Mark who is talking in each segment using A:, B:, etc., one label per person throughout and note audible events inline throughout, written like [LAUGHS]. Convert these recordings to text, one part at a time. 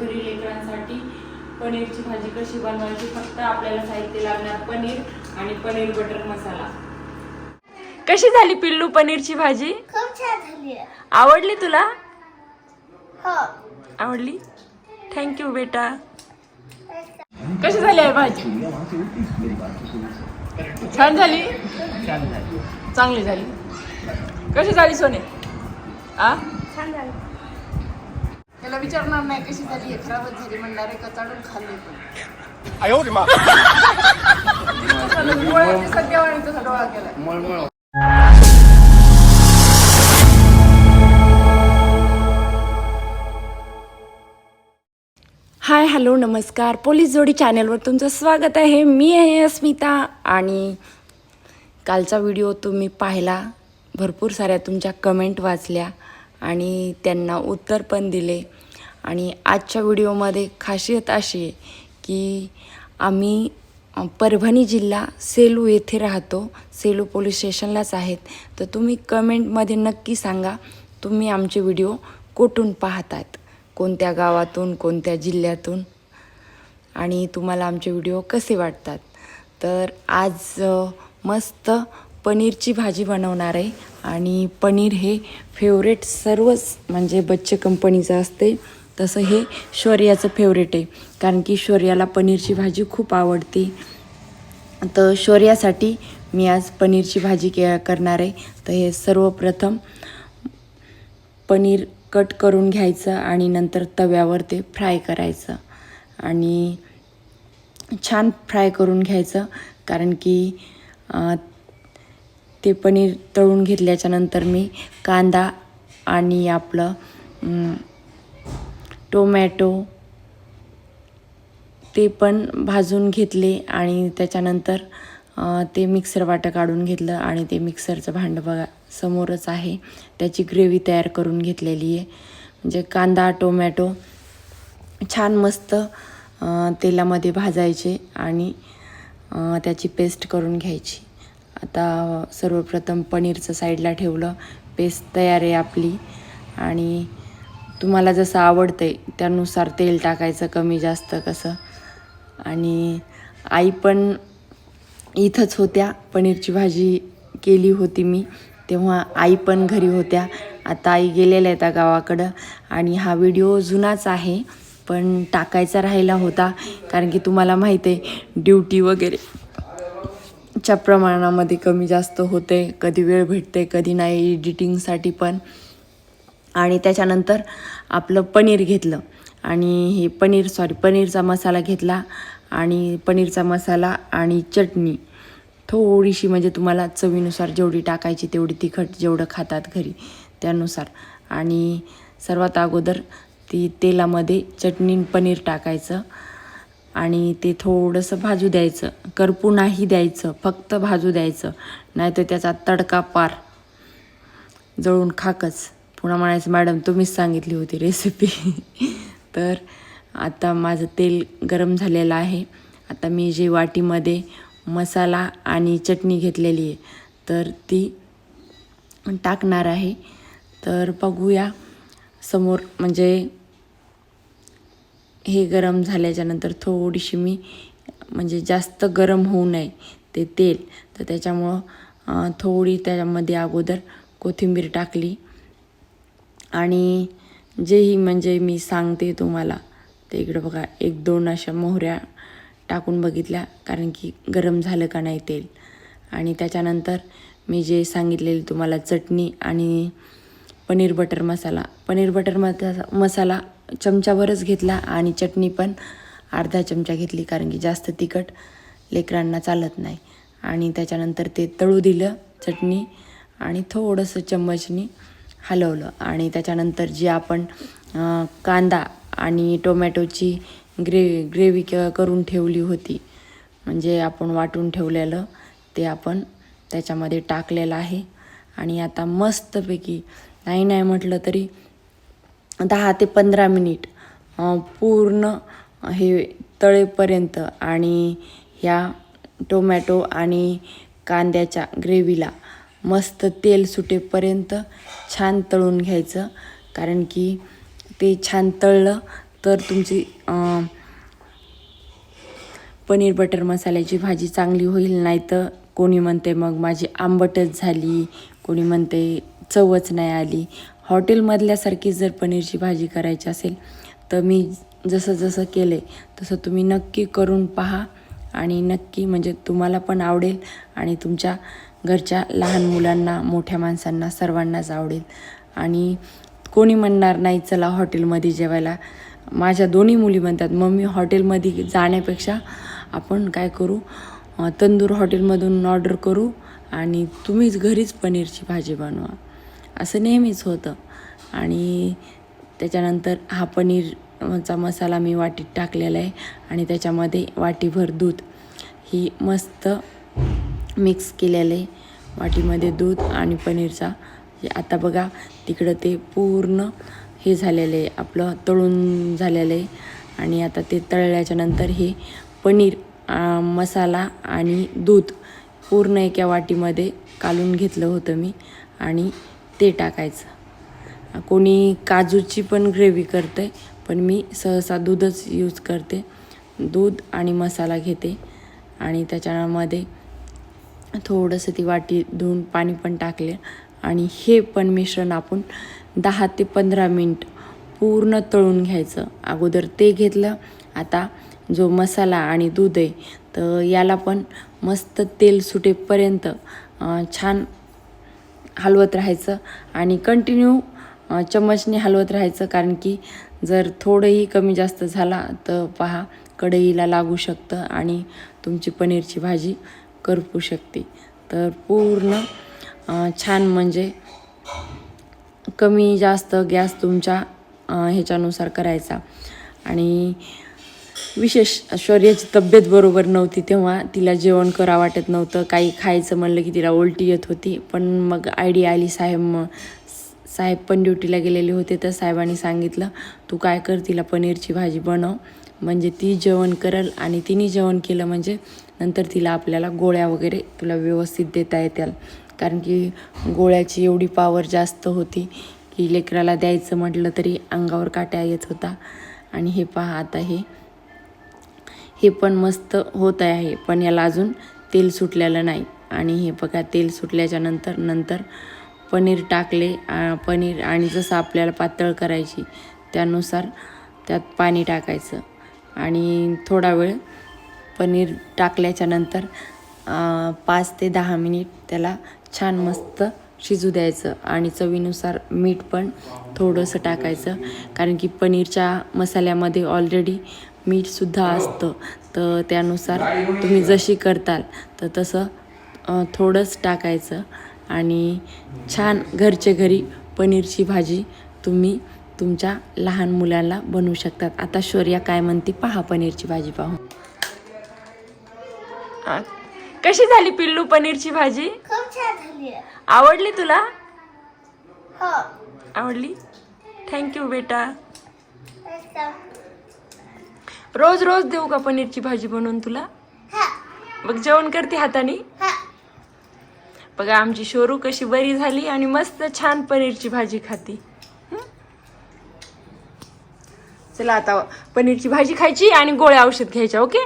A: घरी लेकरांसाठी पनीरची भाजी कशी बनवायची फक्त आपल्याला साहित्य लागणार पनीर आणि पनीर बटर मसाला. कशी झाली पिल्लू पनीरची भाजी?
B: खूप छान झाली.
A: आवडली तुला?
B: हो.
A: आवडली? थँक्यू बेटा. कशी झाली आहे भाजी? छान झाली. चांगली झाली. कशी झाली सोने? आ?
B: छान झाली.
A: त्याला विचारणार नाही कशी झाली खराबच झाली कचाडून [LAUGHS] हाय हॅलो नमस्कार. पोलीस जोडी चॅनलवर तुमचं स्वागत आहे. मी आहे अस्मिता आणि कालचा व्हिडिओ तुम्ही पाहिला. भरपूर साऱ्या तुमच्या कमेंट वाचल्या. आणि त्यांना उत्तर पण दिले. आणि आजच्या व्हिडिओमध्ये खासियत अशी आहे की आम्ही परभणी जिल्हा सेलू येथे राहतो. सेलू पोलीस स्टेशनलाच आहेत. तर तुम्ही कमेंटमध्ये नक्की सांगा तुम्ही आमचे व्हिडिओ कुठून पाहतात? कोणत्या गावातून कोणत्या जिल्ह्यातून? आणि तुम्हाला आमचे व्हिडिओ कसे वाटतात? तर आज मस्त पनीरची भाजी बनवणार आहे. आणि पनीर हे फेवरेट सर्वच म्हणजे बच्चे कंपनीचं असते. तसं हे शौर्याचं फेवरेट आहे. कारण की शौर्याला पनीरची भाजी खूप आवडते. तर शौर्यासाठी मी आज पनीरची भाजी के करणार आहे. तर हे सर्वप्रथम पनीर कट करून घ्यायचं आणि नंतर तव्यावर ते फ्राय करायचं. आणि छान फ्राय करून घ्यायचं. कारण की ते पनीर तळून घेतल्याच्या नंतर मी कांदा आणि आपलं टोमॅटो ते पण भाजून घेतले आणि त्याच्यानंतर ते मिक्सर वाटं काढून घेतलं आणि ते मिक्सरचं भांडं बघा समोरच आहे. त्याची ग्रेव्ही तयार करून घेतलेली आहे. म्हणजे कांदा टोमॅटो छान मस्त तेलामध्ये भाजायचे आणि त्याची पेस्ट करून घ्यायची. आता सर्वप्रथम पनीरचं साईडला ठेवलं. पेस्ट तयार आहे आपली. आणि तुम्हाला जसं आवडतं आहे त्यानुसार तेल टाकायचं कमी जास्त कसं. आणि आई पण इथंच होत्या. पनीरची भाजी केली होती मी. तेव्हा आई पण घरी होत्या. आता आई गेलेल्या आहेत गावाकडं. आणि हा व्हिडिओ जुनाच आहे. पण टाकायचा राहिला होता. कारण की तुम्हाला माहीत आहे ड्युटी वगैरे. च्या प्रमाणामध्ये कमी जास्त होते कधी वेळ भेटते कधी नाही एडिटिंगसाठी पण. आणि त्याच्यानंतर आपलं पनीर घेतलं. आणि हे पनीर सॉरी पनीरचा मसाला घेतला आणि पनीरचा मसाला आणि चटणी. थोडीशी म्हणजे तुम्हाला चवीनुसार जेवढी टाकायची तेवढी तिखट जेवढं खातात घरी त्यानुसार. आणि सर्वात अगोदर ती तेलामध्ये चटणी पनीर टाकायचं. आणि ते थोडंसं भाजू द्यायचं. करपू नाही द्यायचं फक्त भाजू द्यायचं. नाहीतर त्याचा तडका पार. जळून खाकच. पुन्हा म्हणायचं मॅडम तुम्हीच सांगितली होती रेसिपी [LAUGHS] तर आता माझं तेल गरम झालेलं आहे. आता मी जे वाटीमध्ये मसाला आणि चटणी घेतलेली आहे तर ती टाकणार आहे. तर बघूया समोर म्हणजे हे गरम झाल्याच्यानंतर थोडीशी मी म्हणजे जास्त गरम होऊ नये ते तेल. तर त्याच्यामुळं थोडी त्याच्यामध्ये अगोदर कोथिंबीर टाकली. आणि जेही म्हणजे मी सांगते तुम्हाला ते इकडं बघा एक दोन अशा मोहऱ्या टाकून बघितल्या कारण की गरम झालं का नाही तेल. आणि त्याच्यानंतर मी जे सांगितलेली तुम्हाला चटणी आणि पनीर बटर मसाला. पनीर बटर मसा मसाला चमचाभरच घेतला आणि चटणी पण अर्धा चमचा घेतली कारण की जास्त तिखट लेकरांना चालत नाही. आणि त्याच्यानंतर ते तळू दिलं चटणी आणि थोडंसं चम्मचनी हलवलं. आणि त्याच्यानंतर जे आपण कांदा आणि टोमॅटोची ग्रे ग्रेव्ही क करून ठेवली होती म्हणजे आपण वाटून ठेवलेलं ते आपण त्याच्यामध्ये टाकलेलं आहे. आणि आता मस्तपैकी नाही नाही म्हटलं तरी दहा ते पंधरा मिनिट पूर्ण हे तळेपर्यंत आणि ह्या टोमॅटो आणि कांद्याच्या ग्रेव्हीला मस्त तेल सुटेपर्यंत छान तळून घ्यायचं. कारण की ते छान तळलं तर तुमची पनीर बटर मसाल्याची भाजी चांगली होईल. नाही तर कोणी म्हणते मग माझी आंबटच झाली. कोणी म्हणते चवच नाही आली. हॉटेलमधल्यासारखी जर पनीरची भाजी करायची असेल तर मी जसं जसं केलं आहे तसं तुम्ही नक्की करून पहा. आणि नक्की म्हणजे तुम्हाला पण आवडेल आणि तुमच्या घरच्या लहान मुलांना मोठ्या माणसांना सर्वांनाच आवडेल. आणि कोणी म्हणणार नाही चला हॉटेलमध्ये जेवायला. माझ्या दोन्ही मुली म्हणतात मम्मी हॉटेलमध्ये जाण्यापेक्षा आपण काय करू? तंदूर हॉटेलमधून ऑर्डर करू आणि तुम्हीच घरीच पनीरची भाजी बनवा. असं नेहमीच होतं. आणि त्याच्यानंतर हा पनीरचा मसाला मी वाटीत टाकलेला आहे आणि त्याच्यामध्ये वाटीभर दूध. ही मस्त मिक्स केलेलं आहे. वाटीमध्ये दूध आणि पनीरचा. हे आता बघा तिकडं ते पूर्ण हे झालेलं आहे. आपलं तळून झालेलं आहे. आणि आता ते तळल्याच्या नंतर हे पनीर आ, मसाला आणि दूध पूर्ण एका वाटीमध्ये कालून घेतलं होतं मी. आणि ते टाकायचं. कोणी काजूची पण ग्रेव्ही करते पण मी सहसा दूधच यूज करते. दूध आणि मसाला घेते. आणि त्याच्यामध्ये थोडंसं ती वाटी धुवून पाणी पण टाकले. आणि हे पण मिश्रण आपण दहा ते पंधरा मिनिट पूर्ण तळून घ्यायचं. अगोदर ते घेतलं. आता जो मसाला आणि दूध आहे तर याला पण मस्त तेल सुटेपर्यंत छान हलवत राहायचं आणि कंटिन्यू चम्मचने हलवत राहायचं. कारण की जर थोडंही कमी जास्त झाला तर पहा कढईला लागू शकतं आणि तुमची पनीरची भाजी करपू शकते. तर पूर्ण छान म्हणजे कमी जास्त गॅस तुमच्या ह्याच्यानुसार करायचा. आणि विशेष शौर्याची तब्येत बरोबर नव्हती तेव्हा. तिला जेवण करा वाटत नव्हतं. काही खायचं म्हणलं की तिला उलटी येत होती. पण मग आयडिया आली. साहेब मग साहेब पण ड्युटीला गेलेले होते तर साहेबांनी सांगितलं तू काय कर तिला पनीरची भाजी बनव. म्हणजे ती जेवण करल आणि तिने जेवण केलं म्हणजे नंतर तिला आपल्याला गोळ्या वगैरे तुला व्यवस्थित देता येतील. कारण की गोळ्याची एवढी पावर जास्त होती की लेकराला द्यायचं म्हटलं तरी अंगावर काट्या येत होता. आणि हे पहा आता हे हे पण मस्त होत आहे पण याला अजून तेल सुटलेलं नाही. आणि हे बघा तेल सुटल्याच्या नंतर नंतर पनीर टाकले पनीर आणि जसं आपल्याला पातळ करायची त्यानुसार त्यात पाणी टाकायचं. आणि थोडा वेळ पनीर टाकल्याच्या नंतर पाच ते दहा मिनिट त्याला छान मस्त शिजू द्यायचं. आणि चवीनुसार मीठ पण थोडंसं टाकायचं कारण की पनीरच्या मसाल्यामध्ये ऑलरेडी मीठसुद्धा असतं. तर त्यानुसार तुम्ही जशी करताल तर तसं थोडंच टाकायचं आणि छान घरचे घरी पनीरची भाजी तुम्ही तुमच्या लहान मुलांना बनवू शकतात. आता शौर्या काय म्हणते पहा पनीरची भाजी पाहू कशी झाली पिल्लू पनीरची भाजी. आवडली तुला?
B: हो.
A: आवडली? थँक्यू बेटा. रोज रोज देऊ का पनीरची भाजी बनवून तुला?
B: हा.
A: बघ जेवण करते हाताने?
B: हा.
A: बघा आमची शोरू कशी बरी झाली आणि मस्त छान पनीरची भाजी खाती? चला आता पनीरची भाजी खायची आणि गोळ्या औषध घ्यायच्या ओके.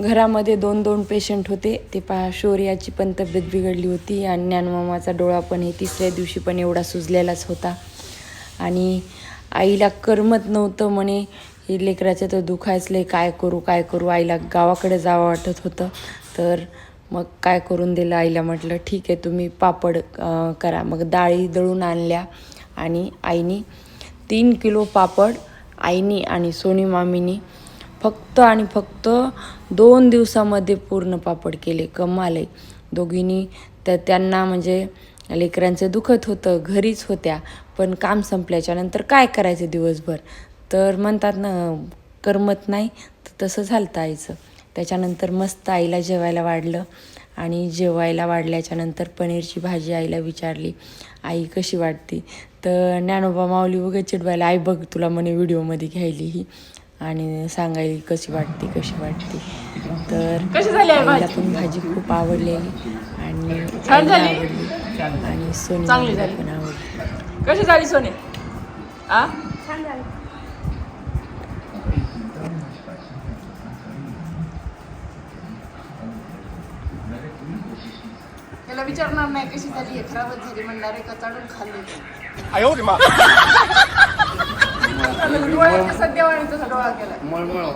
A: घरामध्ये दोन दोन पेशंट होते. ते पहा शौर्याची पण तब्येत बिघडली होती आणि ज्ञानमामाचा डोळा पण हे तिसऱ्या दिवशी पण एवढा सुजलेलाच होता. आणि आईला करमत नव्हतं म्हणे हे लेकराचं तर दुखायचलंय काय करू काय करू? आईला गावाकडे जावं वाटत होतं. तर मग काय करून दिलं आईला? म्हटलं ठीक आहे तुम्ही पापड करा. मग डाळी दळून आणल्या आणि आईनी तीन किलो पापड आईनी आणि सोनी मामीनी फक्त आणि फक्त दोन दिवसामध्ये पूर्ण पापड केले कमाल. आहे दोघींनी तर त्यांना म्हणजे लेकरांचं दुखत होतं घरीच होत्या. पण काम संपल्याच्या नंतर काय करायचं दिवसभर? तर म्हणतात ना करमत नाही तर तसं झालं आईचं. त्याच्यानंतर मस्त आईला जेवायला वाढलं आणि जेवायला वाढल्याच्या नंतर पनीरची भाजी आईला विचारली आई कशी वाटते? तर ज्ञानोबा माऊली वगैरे चिडवायला आई बघ तुला म्हणे व्हिडिओमध्ये घ्यायली ही. आणि सांगायली कशी वाटते कशी वाटते? तर
C: कशी झाली आहे
A: आईला? पण भाजी खूप आवडलेली आणि? आवडली. आणि सोनी. पण आवडली.
D: कशी झाली सोने? आ?
B: छान झालं
D: त्याला विचारणार नाही कशी झाली खराबच झाली म्हणणार आहे का चढून खाल्ली. देवाने तसा डोळा केला.
E: मळमळ.